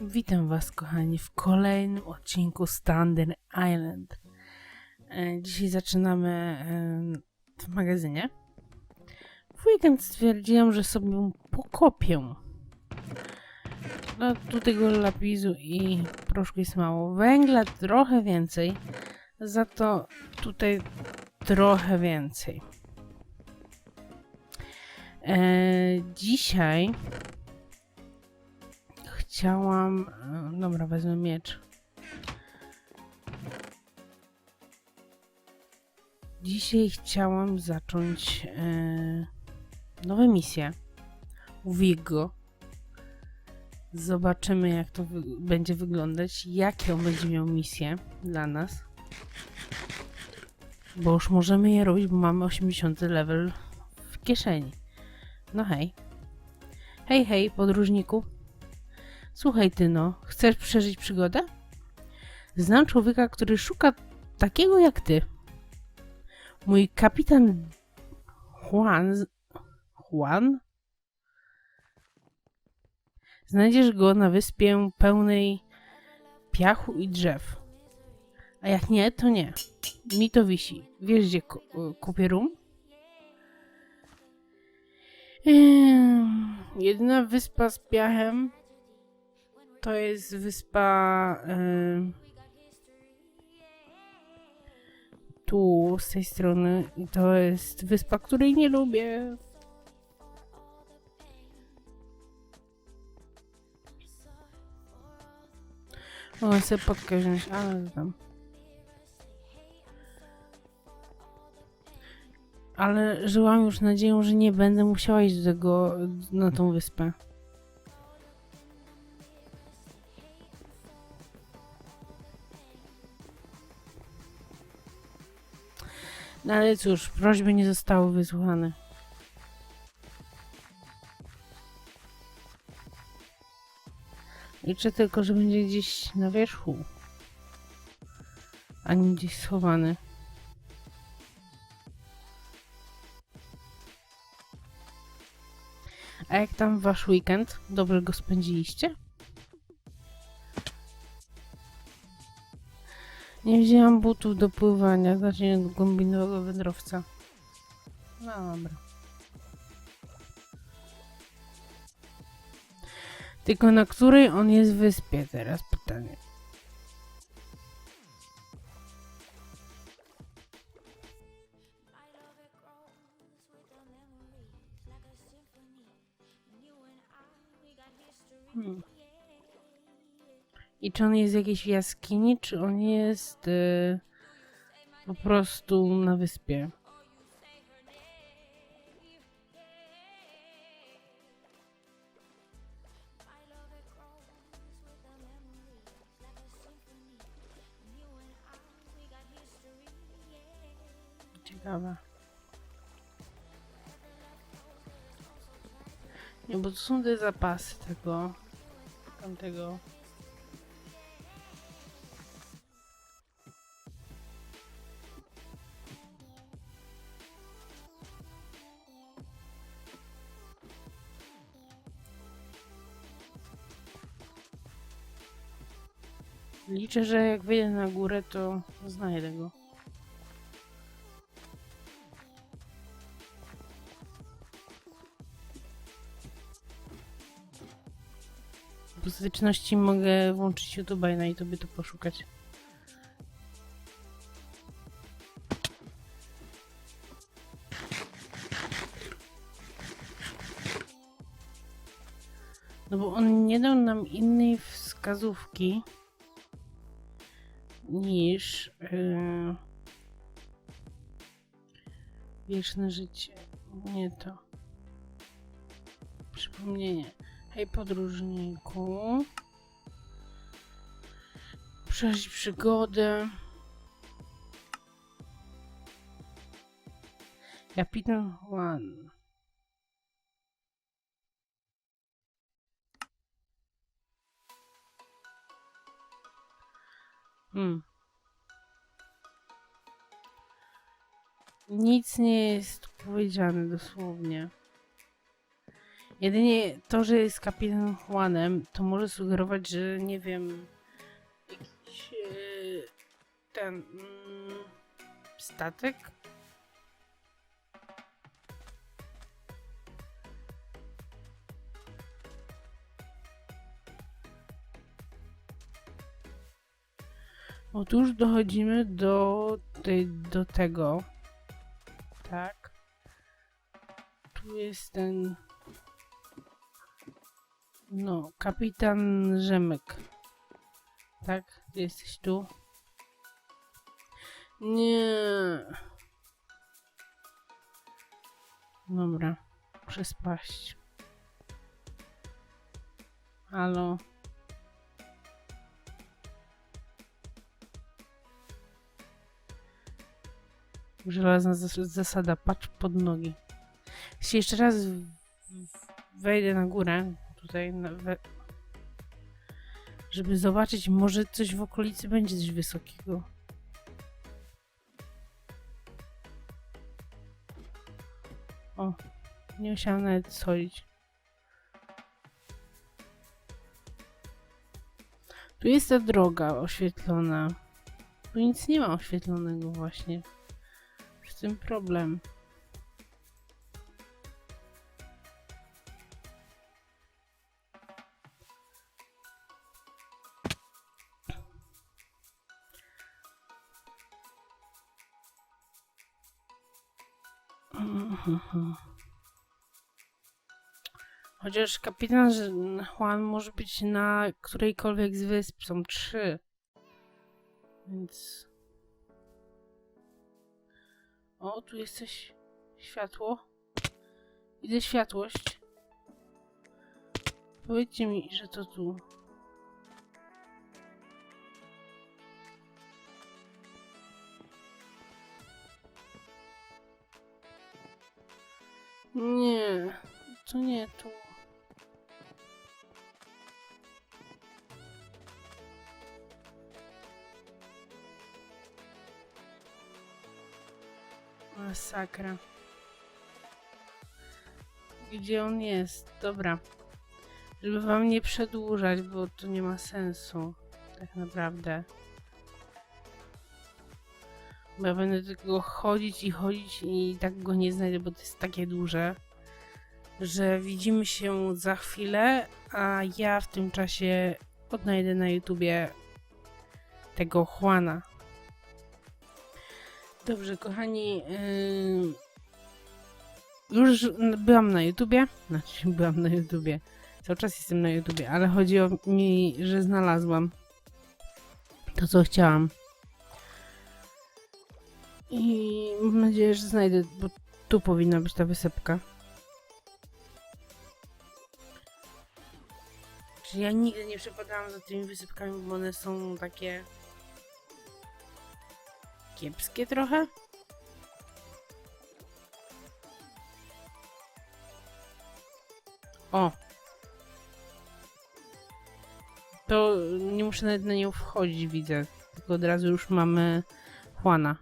Witam Was, kochani, w kolejnym odcinku Standard Island. E, Dzisiaj zaczynamy w magazynie. W weekend stwierdziłam, że sobie pokopię. No, tu tego lapisu i proszku jest mało. Węgla trochę więcej, za to tutaj trochę więcej. E, dzisiaj chciałam. e, Dobra, wezmę miecz. Dzisiaj chciałam zacząć e, nowe misje u Vigo. Zobaczymy, jak to wy będzie wyglądać, jakie on będzie miał misję dla nas. Bo już możemy je robić, bo mamy 80 level w kieszeni. No hej. Hej, hej, podróżniku. Słuchaj ty no, chcesz przeżyć przygodę? Znam człowieka, który szuka takiego jak ty. Mój kapitan Juan... Juan? Znajdziesz go na wyspie pełnej piachu i drzew. A jak nie, to nie. Mi to wisi. Wiesz, gdzie ku- kupię rum? Jedyna wyspa z piachem to jest wyspa ym, tu, z tej strony. I to jest wyspa, której nie lubię. Mogę sobie podkę wziąć, ale tam. Ale żyłam już nadzieją, że nie będę musiała iść do tego, na tą wyspę. No ale cóż, prośby nie zostały wysłuchane. Liczę tylko, że będzie gdzieś na wierzchu. A nie gdzieś schowany. A jak tam wasz weekend? Dobrze go spędziliście? Nie wzięłam butów do pływania, znaczy do głębinowego wędrowca. No dobra. Tylko na której on jest wyspie teraz pytanie. I czy on jest w jakiejś jaskini, czy on jest y, po prostu na wyspie? Ciekawe. Nie, bo to są te zapasy tego tamtego. Liczę, że jak wyjdę na górę, to znajdę go. W styczności mogę włączyć YouTube i na YouTube to poszukać. No bo on nie dał nam innej wskazówki niż yy, wieczne życie. Nie to. Przypomnienie. Hej podróżniku. Przeżyć przygodę. Kapitan Juan. Hmm. Nic nie jest powiedziane dosłownie. Jedynie to, że jest kapitan Juanem, to może sugerować, że nie wiem, jakiś e, ten mm, statek. Otóż dochodzimy do, tej, do tego. Tak. Tu jest ten. No, kapitan Rzemek. Tak? Jesteś tu? Nie. Dobra. Muszę spaść. Halo. Żelazna zas- zasada, patrz pod nogi. Jeśli jeszcze raz wejdę na górę, tutaj, na, żeby zobaczyć, może coś w okolicy będzie coś wysokiego. O, nie musiałam nawet schodzić. Tu jest ta droga oświetlona. Tu nic nie ma oświetlonego właśnie. Tym problem. Chociaż kapitan Juan może być na którejkolwiek z wysp. Są trzy. Więc. O, tu jest. Światło. Widzę światłość. Powiedzcie mi, że to tu. Nie, to nie tu. Masakra. Gdzie on jest? Dobra. Żeby wam nie przedłużać, bo to nie ma sensu. Tak naprawdę. Bo ja będę tylko chodzić i chodzić i tak go nie znajdę, bo to jest takie duże, że widzimy się za chwilę, a ja w tym czasie odnajdę na YouTubie tego Juana. Dobrze, kochani, yy, już byłam na YouTubie, znaczy byłam na YouTubie, cały czas jestem na YouTubie, ale chodzi o mi, że znalazłam to, co chciałam. I mam nadzieję, że znajdę, bo tu powinna być ta wysepka. Czy ja nigdy nie przepadałam za tymi wysypkami, bo one są takie kiepskie trochę? O! To nie muszę nawet na nią wchodzić, widzę. Tylko od razu już mamy Juana.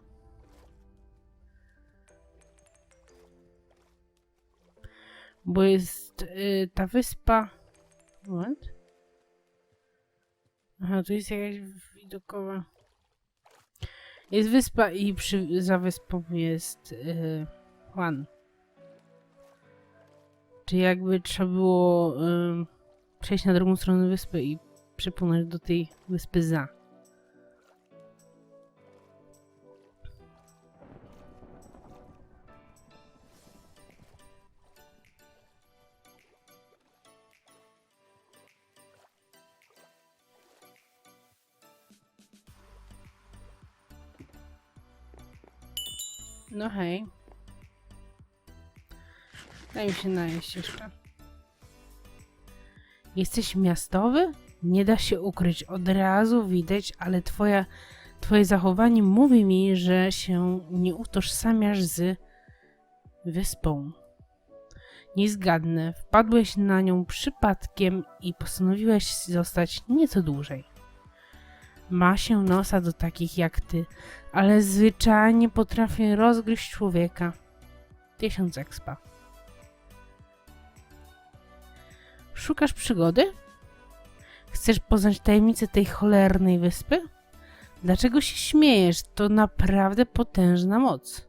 Bo jest y, ta wyspa. Moment. Aha, tu jest jakaś widokowa. Jest wyspa i przy, za wyspą jest y, Juan. Czyli jakby trzeba było y, przejść na drugą stronę wyspy i przypłynąć do tej wyspy za. No hej. Daj mi się najeść jeszcze. Jesteś miastowy? Nie da się ukryć, od razu widać, ale twoja, twoje zachowanie mówi mi, że się nie utożsamiasz z wyspą. Nie zgadnę, wpadłeś na nią przypadkiem i postanowiłeś zostać nieco dłużej. Ma się nosa do takich jak ty, ale zwyczajnie potrafię rozgryźć człowieka. Tysiąc expa. Szukasz przygody? Chcesz poznać tajemnicę tej cholernej wyspy? Dlaczego się śmiejesz? To naprawdę potężna moc.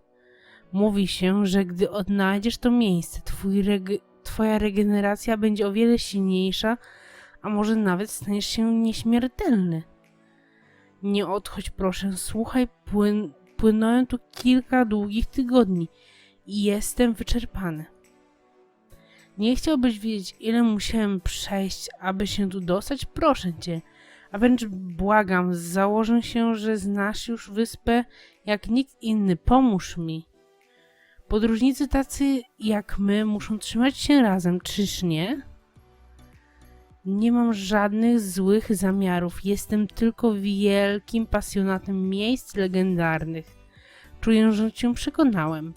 Mówi się, że gdy odnajdziesz to miejsce, twoja regeneracja będzie o wiele silniejsza, a może nawet staniesz się nieśmiertelny. Nie odchodź proszę, słuchaj, płyn- płynąłem tu kilka długich tygodni i jestem wyczerpany. Nie chciałbyś wiedzieć, ile musiałem przejść, aby się tu dostać? Proszę cię, a wręcz błagam, założę się, że znasz już wyspę jak nikt inny. Pomóż mi. Podróżnicy tacy jak my muszą trzymać się razem, czyż nie? Nie mam żadnych złych zamiarów. Jestem tylko wielkim pasjonatem miejsc legendarnych. Czuję, że cię przekonałem.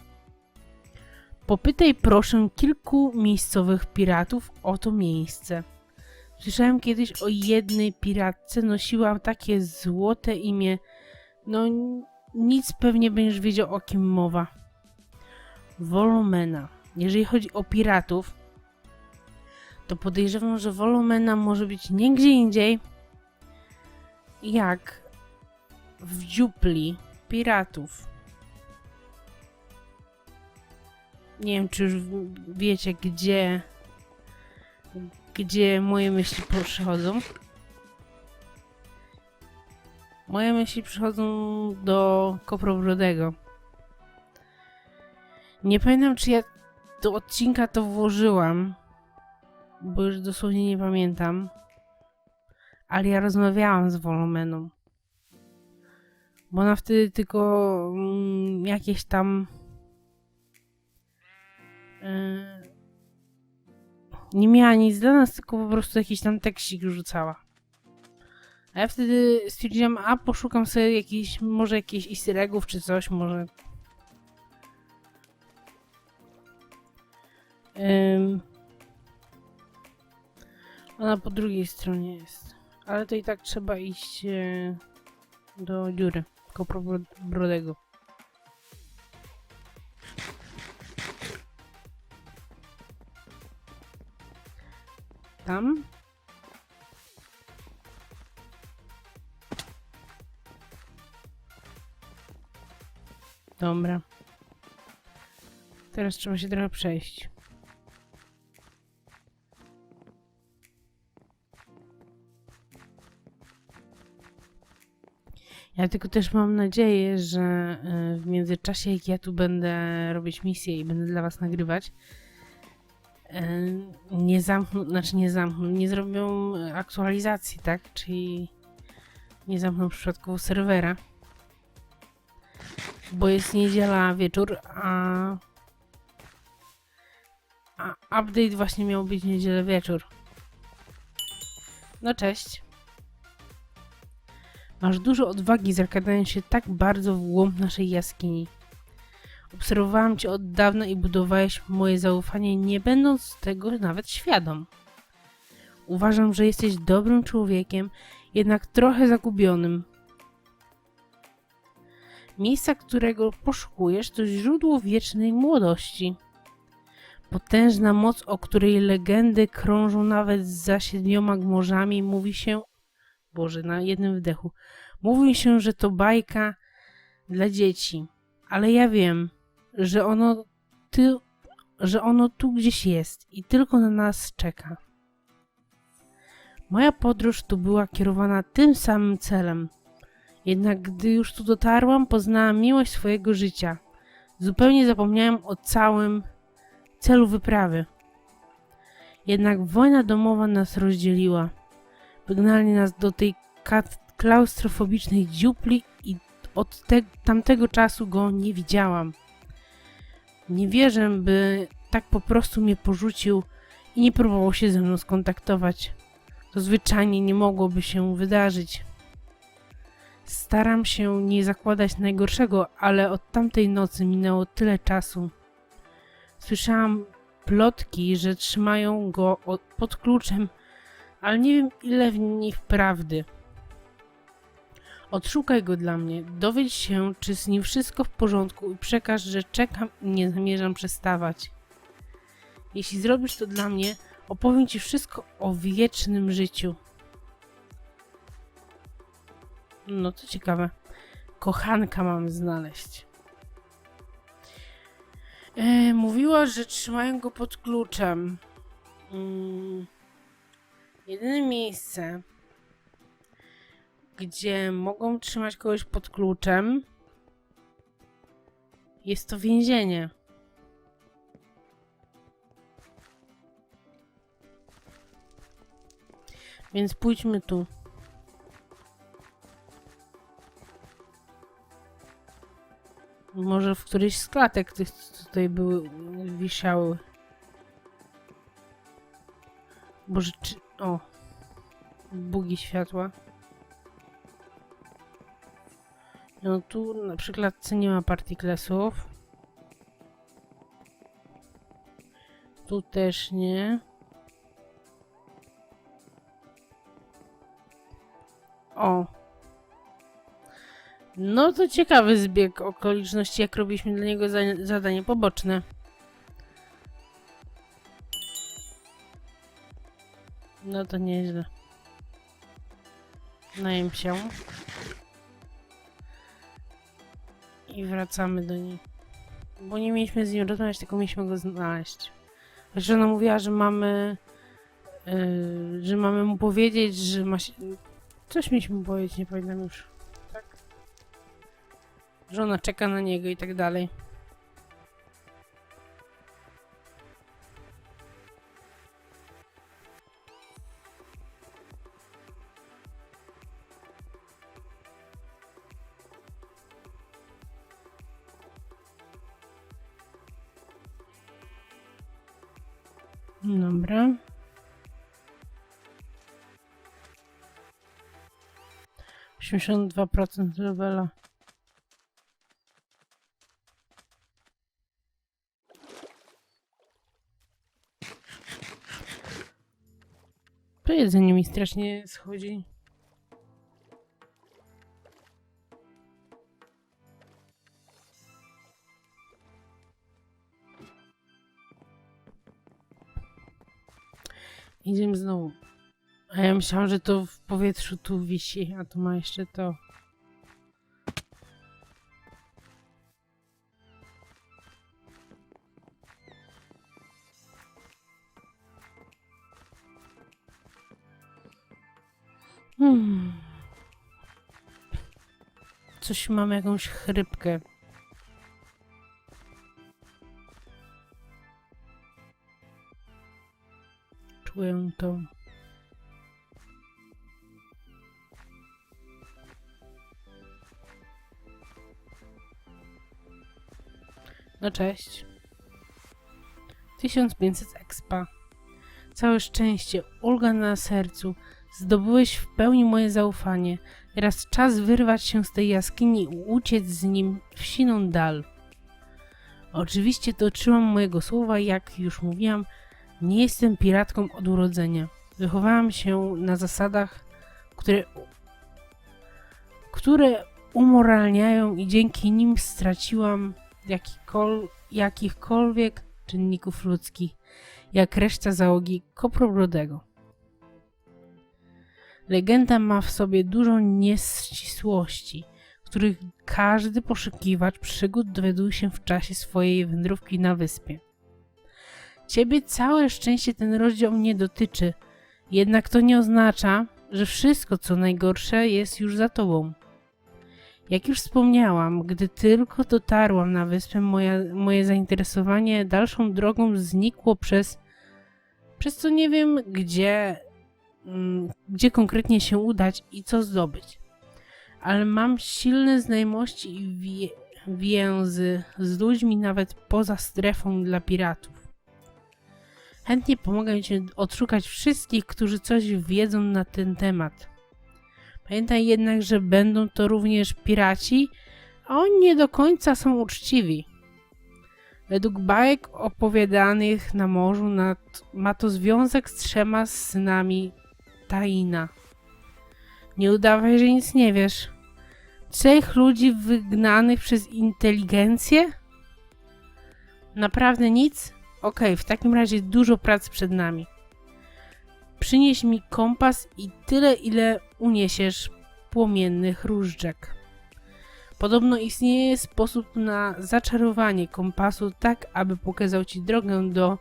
Popytaj proszę kilku miejscowych piratów o to miejsce. Słyszałem kiedyś o jednej piratce, nosiła takie złote imię. No, nic pewnie będziesz wiedział o kim mowa. Volumena. Jeżeli chodzi o piratów, to podejrzewam, że Volumena może być nie gdzie indziej, jak w dziupli piratów. Nie wiem, czy już wiecie, gdzie, gdzie moje myśli przychodzą. Moje myśli przychodzą do Koprobrodego. Nie pamiętam, czy ja do odcinka to włożyłam, bo już dosłownie nie pamiętam. Ale ja rozmawiałam z Wolumeną. Bo ona wtedy tylko mm, jakieś tam. Yy, nie miała nic dla nas, tylko po prostu jakiś tam tekstik rzucała. A ja wtedy stwierdziłam, a poszukam sobie jakiś, może jakichś easter eggów czy coś, może Ym, ona po drugiej stronie jest. Ale to i tak trzeba iść e, do dziury Koprobrodego. Tam? Dobra. Teraz trzeba się trochę przejść. Ja tylko też mam nadzieję, że e, w międzyczasie, jak ja tu będę robić misję i będę dla Was nagrywać, e, nie zamkną, znaczy nie zamkną, nie zrobią aktualizacji, tak? Czyli nie zamkną przypadkowo serwera. Bo jest niedziela wieczór, a, a update właśnie miał być niedzielę wieczór. No cześć. Masz dużo odwagi, zakradając się tak bardzo w głąb naszej jaskini. Obserwowałam cię od dawna i budowałeś moje zaufanie, nie będąc tego nawet świadom. Uważam, że jesteś dobrym człowiekiem, jednak trochę zagubionym. Miejsca, którego poszukujesz, to źródło wiecznej młodości. Potężna moc, o której legendy krążą nawet za siedmioma morzami, mówi się Boże, na jednym wdechu. Mówi się, że to bajka dla dzieci, ale ja wiem, że ono, ty, że ono tu gdzieś jest i tylko na nas czeka. Moja podróż tu była kierowana tym samym celem. Jednak gdy już tu dotarłam, poznałam miłość swojego życia. Zupełnie zapomniałam o całym celu wyprawy. Jednak wojna domowa nas rozdzieliła. Wygnali nas do tej klaustrofobicznej dziupli i od te, tamtego czasu go nie widziałam. Nie wierzę, by tak po prostu mnie porzucił i nie próbował się ze mną skontaktować. To zwyczajnie nie mogłoby się wydarzyć. Staram się nie zakładać najgorszego, ale od tamtej nocy minęło tyle czasu. Słyszałam plotki, że trzymają go pod kluczem ale nie wiem ile w nich prawdy. Odszukaj go dla mnie, dowiedz się, czy z nim wszystko w porządku i przekaż, że czekam i nie zamierzam przestawać. Jeśli zrobisz to dla mnie, Opowiem ci wszystko o wiecznym życiu. No to ciekawe. Kochanka mam znaleźć. E, mówiła, że trzymają go pod kluczem. Mm, jedyne miejsce, gdzie mogą trzymać kogoś pod kluczem, jest to więzienie. Więc pójdźmy tu. Może w którejś z klatek tych, co tutaj były, wisiały. Boże, czy... O. Bugi światła. No tu na przy klatce nie ma partiklesów. Tu też nie. O. No to ciekawy zbieg okoliczności, jak robiliśmy dla niego za zadanie poboczne. No to nieźle. Najem się. I wracamy do niej. Bo nie mieliśmy z nim rozmawiać, tylko mieliśmy go znaleźć. Zresztą ona mówiła, że mamy... Yy, że mamy mu powiedzieć, że ma się... Coś mieliśmy mu powiedzieć, nie pamiętam już. Tak? Że ona czeka na niego i tak dalej. Dobra. Osiemdziesiąt dwa procent levela. To jedzenie mi strasznie schodzi. Idziemy znowu. A ja myślałam, że to w powietrzu tu wisi, a tu ma jeszcze to. Hmm. Coś mamy jakąś chrypkę. To. No cześć. 1500 expa. Całe szczęście, ulga na sercu. Zdobyłeś w pełni moje zaufanie. Teraz czas wyrwać się z tej jaskini i uciec z nim w siną dal. Oczywiście dotrzymam mojego słowa, jak już mówiłam, nie jestem piratką od urodzenia. Wychowałam się na zasadach, które, które umoralniają i dzięki nim straciłam jakikol, jakichkolwiek czynników ludzkich, jak reszta załogi Koprobrodego. Legenda ma w sobie dużo nieścisłości, których każdy poszukiwacz przygód dowiaduje się w czasie swojej wędrówki na wyspie. Ciebie całe szczęście ten rozdział nie dotyczy, jednak to nie oznacza, że wszystko co najgorsze jest już za tobą. Jak już wspomniałam, gdy tylko dotarłam na wyspę, moja, moje zainteresowanie dalszą drogą znikło przez, przez co nie wiem gdzie, mm, gdzie konkretnie się udać i co zdobyć. Ale mam silne znajomości i wie, więzy z ludźmi nawet poza strefą dla piratów. Chętnie pomogę Ci odszukać wszystkich, którzy coś wiedzą na ten temat. Pamiętaj jednak, że będą to również piraci, a oni nie do końca są uczciwi. Według bajek opowiadanych na morzu nad, ma to związek z trzema synami Taina. Nie udawaj, że nic nie wiesz. Trzech ludzi wygnanych przez inteligencję? Naprawdę nic? Okej, w takim razie dużo pracy przed nami. Przynieś mi kompas i tyle, ile uniesiesz płomiennych różdżek. Podobno istnieje sposób na zaczarowanie kompasu tak, aby pokazał ci drogę do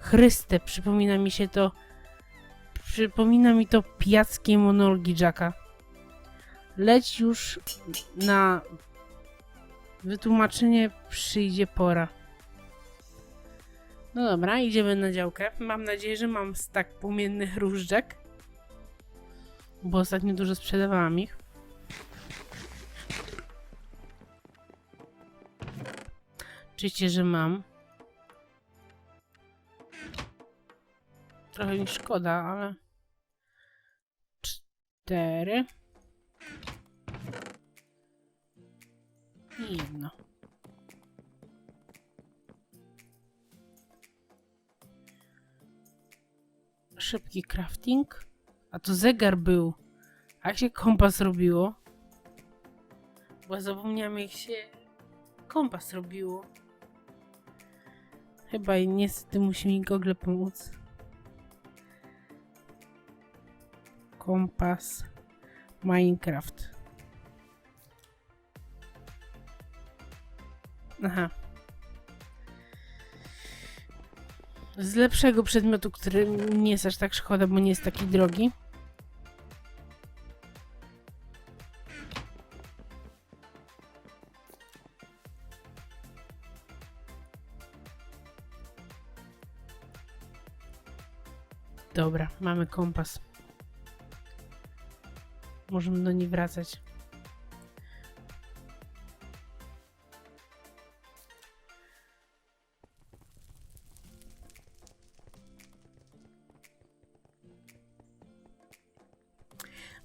Chryste. Przypomina mi się to. Przypomina mi to pijackie monologi Jacka. Leć już na wytłumaczenie przyjdzie pora. No dobra, idziemy na działkę. Mam nadzieję, że mam stak płomiennych różdżek. Bo ostatnio dużo sprzedawałam ich. Oczywiście, że mam. Trochę mi szkoda, ale... Cztery. I jedno. Szybki crafting. A to zegar był. A jak się kompas robiło? Bo zapomniałam jak się kompas robiło. Chyba i niestety musi mi Google pomóc. Kompas Minecraft. Aha. Z lepszego przedmiotu, który nie jest aż tak szkoda, bo nie jest taki drogi. Dobra, mamy kompas. Możemy do niej wracać.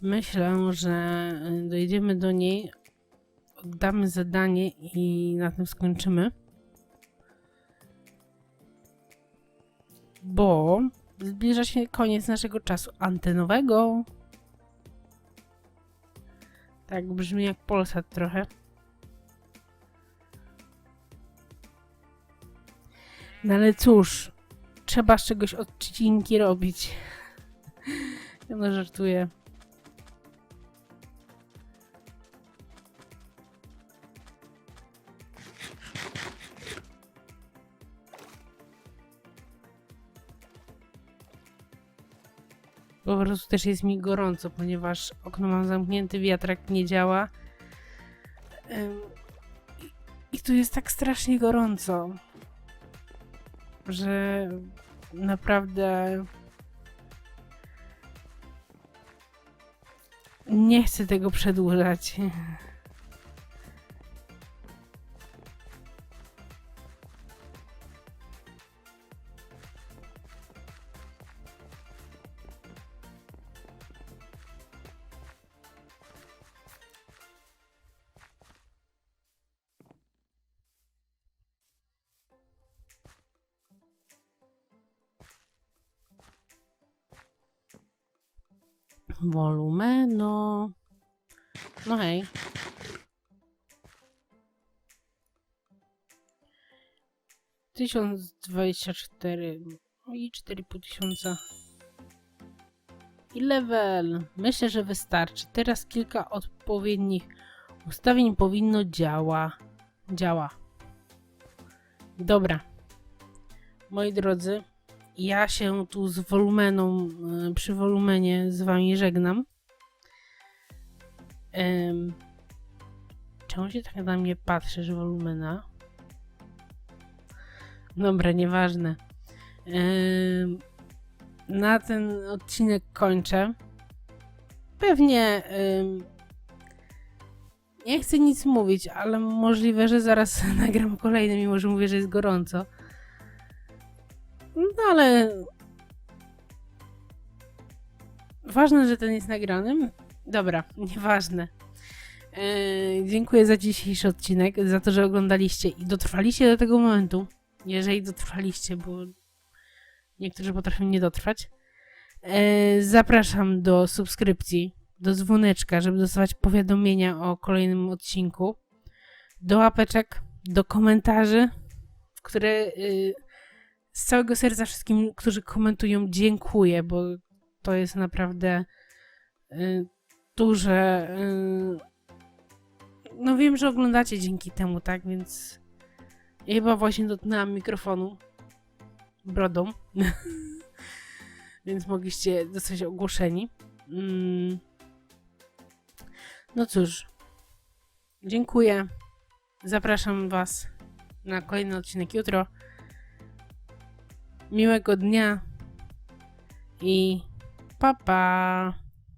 Myślę, że y, dojdziemy do niej, oddamy zadanie i na tym skończymy. Bo zbliża się koniec naszego czasu antenowego. Tak brzmi jak Polsat trochę. No ale cóż, trzeba z czegoś odcinki robić. Ja no żartuję. Po prostu też jest mi gorąco, ponieważ okno mam zamknięte, wiatrak nie działa. I tu jest tak strasznie gorąco, że naprawdę nie chcę tego przedłużać. Wolumeno. No hej. Tysiąc dwadzieścia cztery i cztery pół tysiąca. I level. Myślę, że wystarczy. Teraz kilka odpowiednich ustawień powinno działa. Działa. Dobra. Moi drodzy, ja się tu z wolumeną, e, przy wolumenie z wami żegnam. Um, czemu się tak na mnie patrzysz, wolumena? Dobra, nieważne. Em, na ten odcinek kończę. Pewnie em, nie chcę nic mówić, ale możliwe, że zaraz nagram kolejny, mimo że mówię, że jest gorąco. No ale. Ważne, że ten jest nagrany. Dobra, nieważne. Yy, dziękuję za dzisiejszy odcinek, za to, że oglądaliście i dotrwaliście do tego momentu. Jeżeli dotrwaliście, bo niektórzy potrafią nie dotrwać. Yy, zapraszam do subskrypcji, do dzwoneczka, żeby dostawać powiadomienia o kolejnym odcinku. Do łapeczek, do komentarzy, które. Yy, z całego serca wszystkim, którzy komentują, dziękuję, bo to jest naprawdę y, duże. Y, no wiem, że oglądacie dzięki temu, tak? Więc ja chyba właśnie dotknęłam mikrofonu brodą. Więc mogliście zostać ogłoszeni. Mm. No cóż. Dziękuję. Zapraszam Was na kolejny odcinek jutro. Miłego dnia i pa pa!